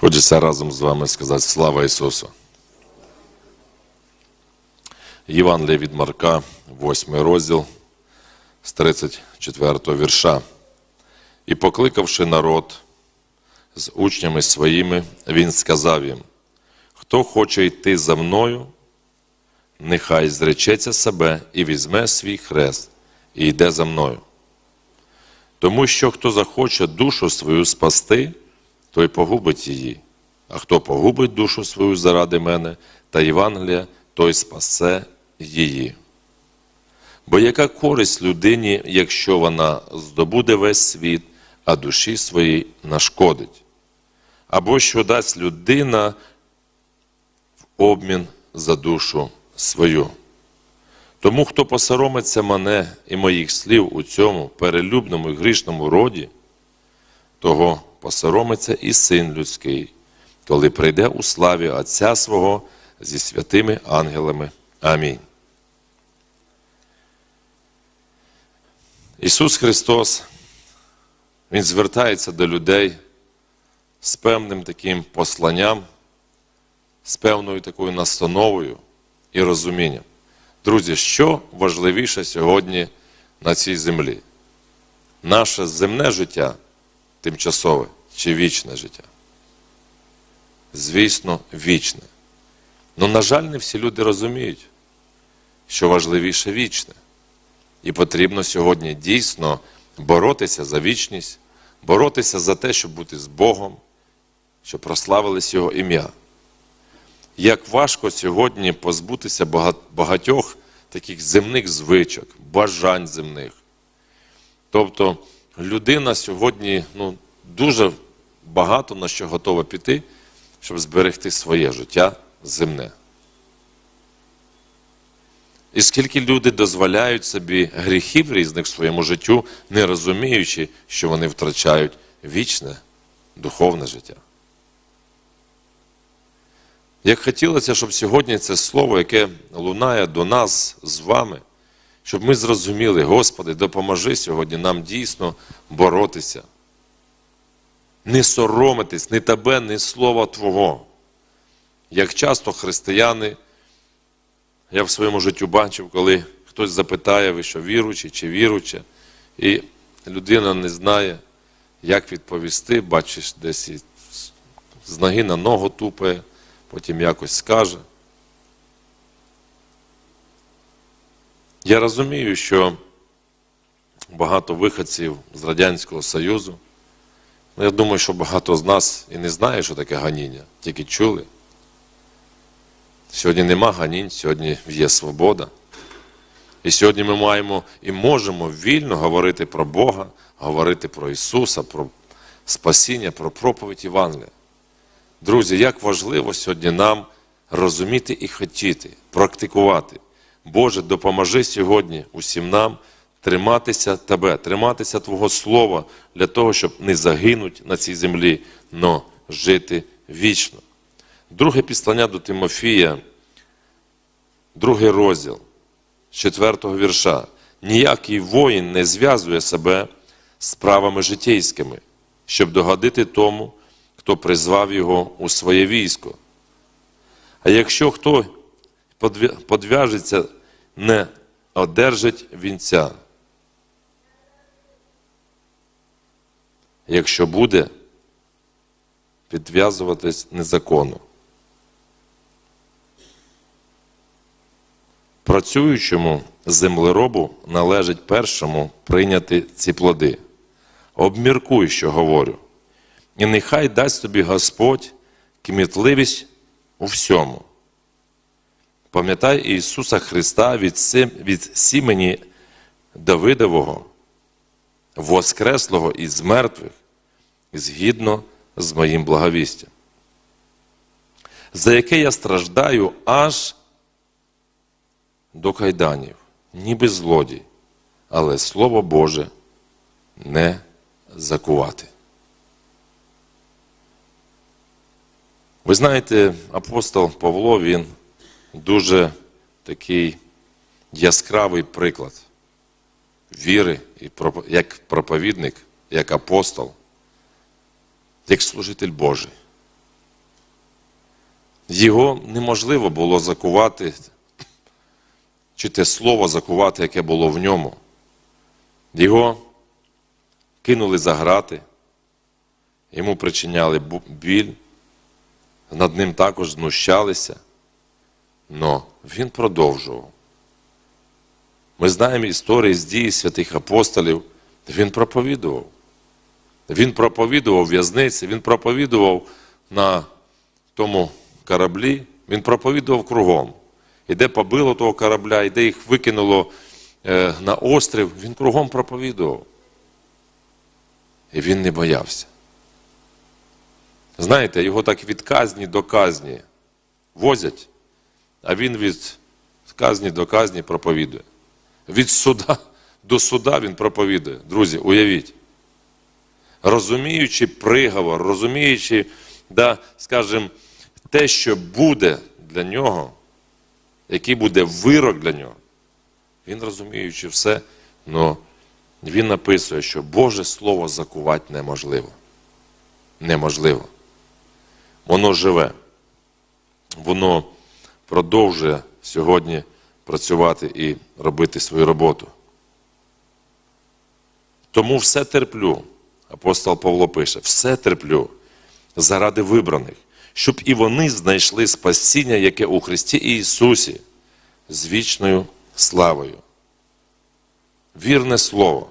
Хочеться разом з вами сказати слава Ісусу. Євангелія від Марка, 8 розділ з 34 вірша. І покликавши народ з учнями своїми, він сказав їм: Хто хоче йти за мною, нехай зречеться себе і візьме свій хрест, і йде за мною. Тому що хто захоче душу свою спасти, той погубить її. А хто погубить душу свою заради мене та Євангелія, той спасе її. Бо яка користь людині, якщо вона здобуде весь світ, а душі своїй нашкодить? Або що дасть людина в обмін за душу свою? Тому, хто посоромиться мене і моїх слів у цьому перелюбному і грішному роді, того посоромиться і син людський, коли прийде у славі Отця свого зі святими ангелами. Амінь. Ісус Христос, Він звертається до людей з певним таким посланням, з певною такою настановою і розумінням. Друзі, що важливіше сьогодні на цій землі? Наше земне життя тимчасове чи вічне життя? Звісно, вічне. Ну, на жаль, не всі люди розуміють, що важливіше вічне. І потрібно сьогодні дійсно боротися за вічність, боротися за те, щоб бути з Богом, щоб прославилось Його ім'я. Як важко сьогодні позбутися багатьох таких земних звичок, бажань земних. Тобто людина сьогодні ну, дуже багато на що готова піти, щоб зберегти своє життя земне. І скільки люди дозволяють собі гріхів різних в своєму життю, не розуміючи, що вони втрачають вічне духовне життя. Як хотілося, щоб сьогодні це слово, яке лунає до нас з вами, щоб ми зрозуміли, Господи, допоможи сьогодні нам дійсно боротися. Не соромитись ні тебе, ні слова Твого. Як часто християни, я в своєму житті бачив, коли хтось запитає, ви що віруючий чи віруюча, і людина не знає, як відповісти, бачиш, десь з ноги на ногу тупає, потім якось скаже. Я розумію, що багато виходців з Радянського Союзу, ну, я думаю, що багато з нас і не знає, що таке ганіння, тільки чули. Сьогодні нема ганінь, сьогодні є свобода. І сьогодні ми маємо і можемо вільно говорити про Бога, говорити про Ісуса, про спасіння, про проповідь Євангелія. Друзі, як важливо сьогодні нам розуміти і хотіти, практикувати. Боже, допоможи сьогодні усім нам триматися Тебе, триматися Твого Слова для того, щоб не загинути на цій землі, но жити вічно. Друге післання до Тимофія, другий розділ з четвертого вірша. Ніякий воїн не зв'язує себе справами житейськими, щоб догодити тому, хто призвав його у своє військо. А якщо хто подв'яжеться, не одержить вінця. Якщо буде підв'язуватись незаконно. Працюючому землеробу належить першому прийняти ці плоди. Обміркуй, що говорю, і нехай дасть тобі Господь кмітливість у всьому. Пам'ятай Ісуса Христа від, сім, від сімені Давидового, воскреслого із мертвих, згідно з моїм благовістям, за яке я страждаю аж до кайданів, ніби злодій, але Слово Боже не закувати. Ви знаєте, апостол Павло, він дуже такий яскравий приклад віри, як проповідник, як апостол, як служитель Божий. Його неможливо було закувати, чи те слово закувати, яке було в ньому. Його кинули за грати, йому причиняли біль, над ним також знущалися, але він продовжував. Ми знаємо історії з дії святих апостолів, він проповідував. Він проповідував в'язниці, він проповідував на тому кораблі, він проповідував кругом. І де побило того корабля, і їх викинуло е, на острів, він кругом проповідував. І він не боявся. Знаєте, його так від казні до казні возять, а він від казні до казні проповідує. Від суда до суда він проповідує. Друзі, уявіть. Розуміючи приговор, розуміючи, да, скажімо, те, що буде для нього, який буде вирок для нього, він розуміючи все, але він написує, що Боже Слово закувати неможливо. Неможливо. Воно живе. Воно продовжує сьогодні працювати і робити свою роботу. Тому все терплю. Апостол Павло пише: все терплю заради вибраних, щоб і вони знайшли спасіння, яке у Христі Ісусі з вічною славою. Вірне слово.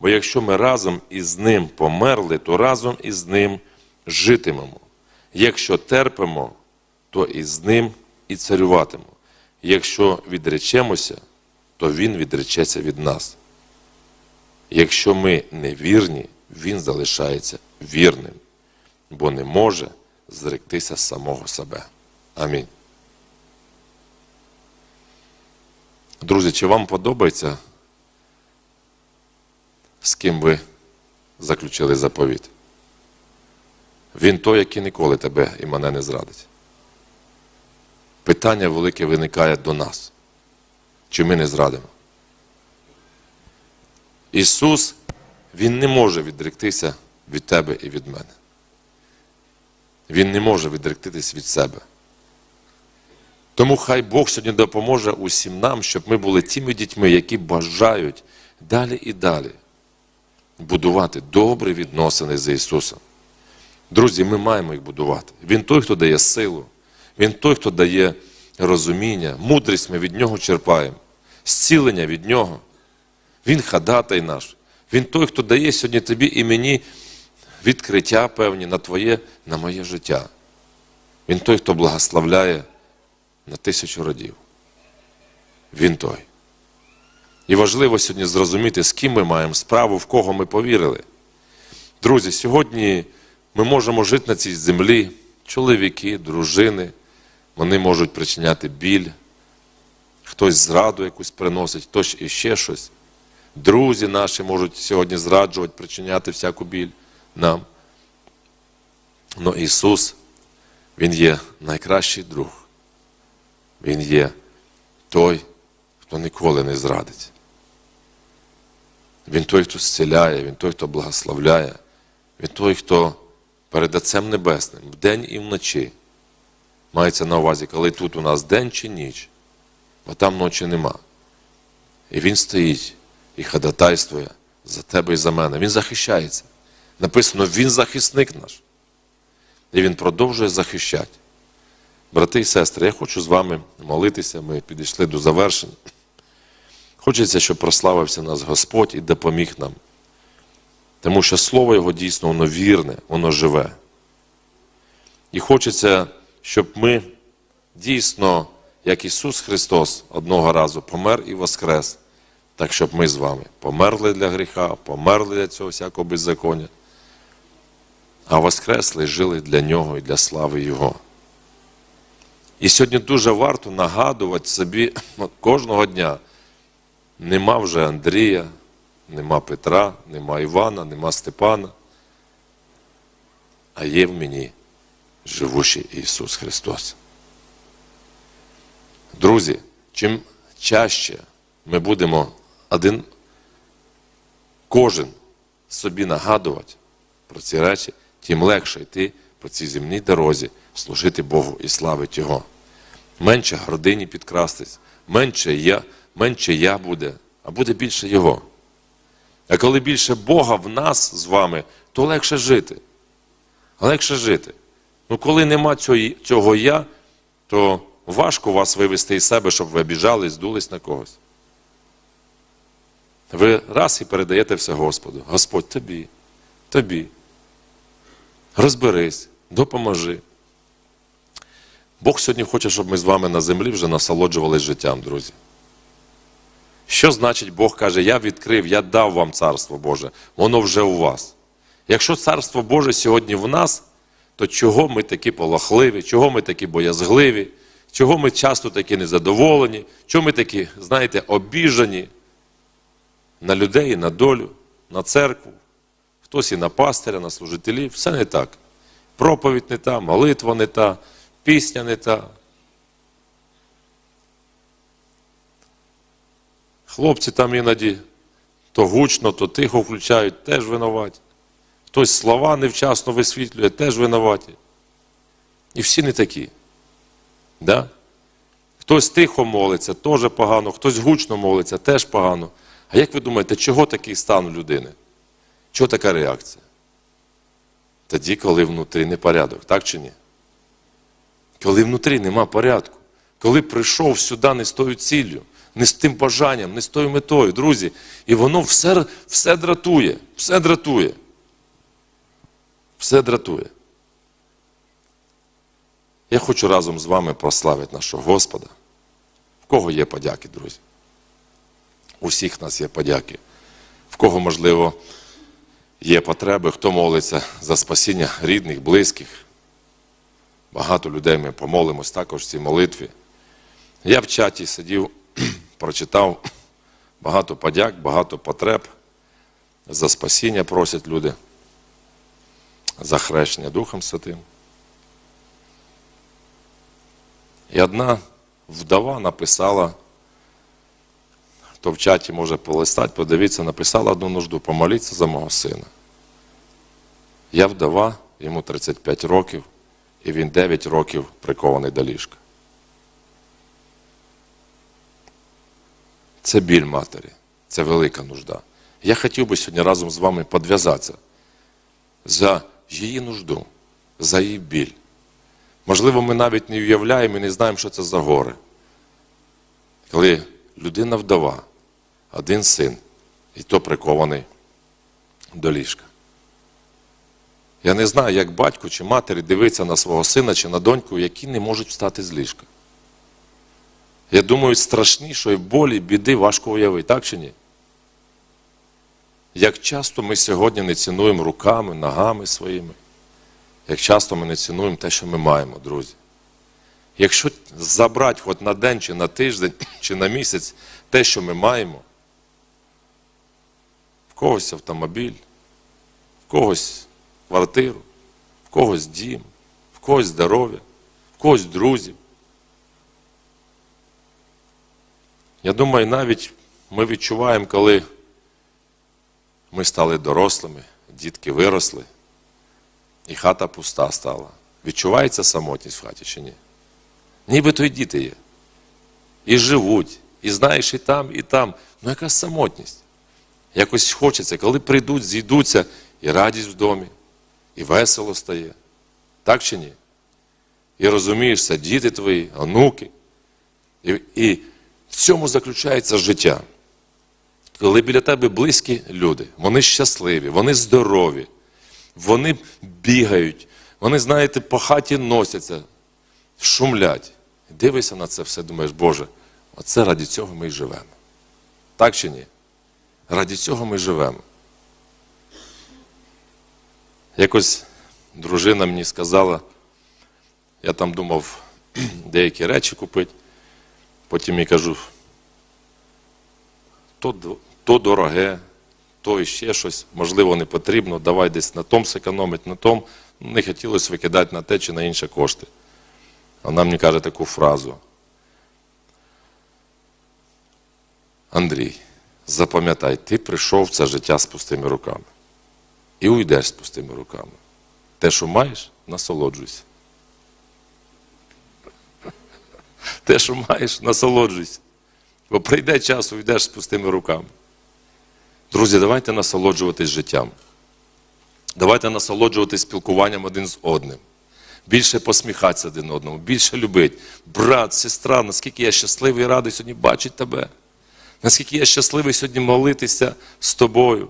Бо якщо ми разом із Ним померли, то разом із Ним житимемо. Якщо терпимо, то із Ним і царюватимемо. Якщо відречемося, то Він відречеться від нас. Якщо ми не вірні, Він залишається вірним, бо не може зректися самого себе. Амінь. Друзі, чи вам подобається, з ким ви заключили заповіт? Він той, який ніколи тебе і мене не зрадить. Питання велике виникає до нас. Чи ми не зрадимо? Ісус, Він не може відректися від тебе і від мене. Він не може відректитись від себе. Тому хай Бог сьогодні допоможе усім нам, щоб ми були тими дітьми, які бажають далі і далі будувати добрі відносини з Ісусом. Друзі, ми маємо їх будувати. Він той, хто дає силу, Він той, хто дає розуміння, мудрість ми від Нього черпаємо, зцілення від Нього. Він хадатай наш. Він той, хто дає сьогодні тобі і мені відкриття певні на твоє, на моє життя. Він той, хто благословляє на тисячу родів. Він той. І важливо сьогодні зрозуміти, з ким ми маємо справу, в кого ми повірили. Друзі, сьогодні ми можемо жити на цій землі, чоловіки, дружини, вони можуть причиняти біль, хтось зраду якусь приносить, хтось іще щось. Друзі наші можуть сьогодні зраджувати, причиняти всяку біль нам. Но Ісус, Він є найкращий друг. Він є той, хто ніколи не зрадить. Він той, хто зціляє, Він той, хто благословляє, Він той, хто перед Отцем Небесним вдень і вночі. Мається на увазі, коли тут у нас день чи ніч, бо там ночі нема. І він стоїть і ходатайствує за тебе і за мене. Він захищається. Написано, він захисник наш. І він продовжує захищати. Брати і сестри, я хочу з вами молитися, ми підійшли до завершення. Хочеться, щоб прославився нас Господь і допоміг нам. Тому що Слово Його дійсно воно вірне, воно живе. І хочеться, щоб ми дійсно, як Ісус Христос одного разу помер і воскрес, так щоб ми з вами померли для гріха, померли для цього всякого беззаконня, а воскресли жили для Нього і для слави Його. І сьогодні дуже варто нагадувати собі кожного дня. Нема вже Андрія, нема Петра, нема Івана, нема Степана, а є в мені живущий Ісус Христос. Друзі, чим чаще ми будемо один, кожен собі нагадувати про ці речі, тим легше йти по цій земній дорозі служити Богу і славити Його. Менше гордині підкрастись, менше я, менше я буде, а буде більше Його. А коли більше Бога в нас з вами, то легше жити. Легше жити. Ну, коли нема цього, я, то важко вас вивести із себе, щоб ви обіжались, здулись на когось. Ви раз і передаєте все Господу. Господь тобі, тобі. Розберись, допоможи. Бог сьогодні хоче, щоб ми з вами на землі вже насолоджувались життям, друзі. Що значить Бог каже, я відкрив, я дав вам царство Боже, воно вже у вас. Якщо царство Боже сьогодні в нас, то чого ми такі полохливі, чого ми такі боязгливі, чого ми часто такі незадоволені, чого ми такі, знаєте, обіжані на людей, на долю, на церкву, хтось і на пастиря, на служителів, все не так. Проповідь не та, молитва не та, пісня не та. Хлопці там іноді то гучно, то тихо включають, теж винуваті. Хтось слова невчасно висвітлює, теж винуваті. І всі не такі. Да? Хтось тихо молиться, теж погано, хтось гучно молиться, теж погано. А як ви думаєте, чого такий стан у людини? Чого така реакція? Тоді, коли внутрі непорядок, так чи ні? Коли внутрі нема порядку, коли прийшов сюди не з тою ціллю, не з тим бажанням, не з тою метою, друзі, і воно все, все дратує, все дратує. Все дратує. Я хочу разом з вами прославити нашого Господа. В кого є подяки, друзі? У всіх нас є подяки. В кого, можливо, є потреби, хто молиться за спасіння рідних, близьких. Багато людей ми помолимось також в цій молитві. Я в чаті сидів, прочитав багато подяк, багато потреб. За спасіння просять люди, за хрещення Духом Святим. І одна вдова написала, хто в чаті може полистати, подивіться, написала одну нужду, помоліться за мого сина. Я вдова, йому 35 років, і він 9 років прикований до ліжка. Це біль матері, це велика нужда. Я хотів би сьогодні разом з вами подв'язатися за її нужду, за її біль. Можливо, ми навіть не уявляємо і не знаємо, що це за горе. Коли людина вдова, один син, і то прикований до ліжка. Я не знаю, як батько чи матері дивиться на свого сина чи на доньку, які не можуть встати з ліжка. Я думаю, страшнішої болі, біди важко уявити, так чи ні? Як часто ми сьогодні не цінуємо руками, ногами своїми, як часто ми не цінуємо те, що ми маємо, друзі. Якщо забрати хоч на день, чи на тиждень, чи на місяць те, що ми маємо, в когось автомобіль, в когось квартиру, в когось дім, в когось здоров'я, в когось друзів. Я думаю, навіть ми відчуваємо, коли ми стали дорослими, дітки виросли, і хата пуста стала. Відчувається самотність в хаті чи ні? Нібито й діти є. І живуть, і знаєш, і там, і там. Ну яка самотність? Якось хочеться, коли прийдуть, зійдуться, і радість в домі, і весело стає. Так чи ні? І розумієш, це діти твої, онуки. І, і в цьому заключається життя. Коли біля тебе близькі люди, вони щасливі, вони здорові, вони бігають, вони, знаєте, по хаті носяться, шумлять. Дивишся на це все, думаєш, Боже, оце раді цього ми й живемо. Так чи ні? Раді цього ми живемо. Якось дружина мені сказала, я там думав деякі речі купити, потім їй кажу, то, то дороге, то іще щось, можливо, не потрібно, давай десь на том зекономити, на том. Не хотілося викидати на те чи на інші кошти. Вона мені каже таку фразу. Андрій, запам'ятай, ти прийшов в це життя з пустими руками. І уйдеш з пустими руками. Те, що маєш, насолоджуйся. Те, що маєш, насолоджуйся. Бо прийде час, уйдеш з пустими руками. Друзі, давайте насолоджуватись життям. Давайте насолоджуватись спілкуванням один з одним. Більше посміхатися один одному, більше любити. Брат, сестра, наскільки я щасливий і радий сьогодні бачити тебе. Наскільки я щасливий сьогодні молитися з тобою.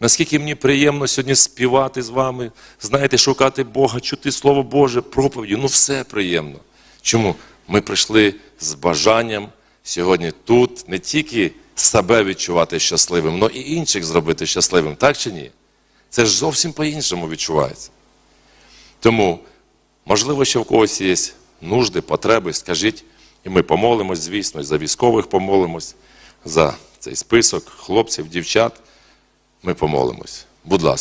Наскільки мені приємно сьогодні співати з вами, знаєте, шукати Бога, чути Слово Боже, проповіді. Ну, все приємно. Чому? Ми прийшли з бажанням сьогодні тут не тільки себе відчувати щасливим, але і інших зробити щасливим, так чи ні? Це ж зовсім по-іншому відчувається. Тому, можливо, ще в когось є нужди, потреби, скажіть, і ми помолимось, звісно, і за військових помолимось, за цей список хлопців, дівчат. Ми помолимось. Будь ласка.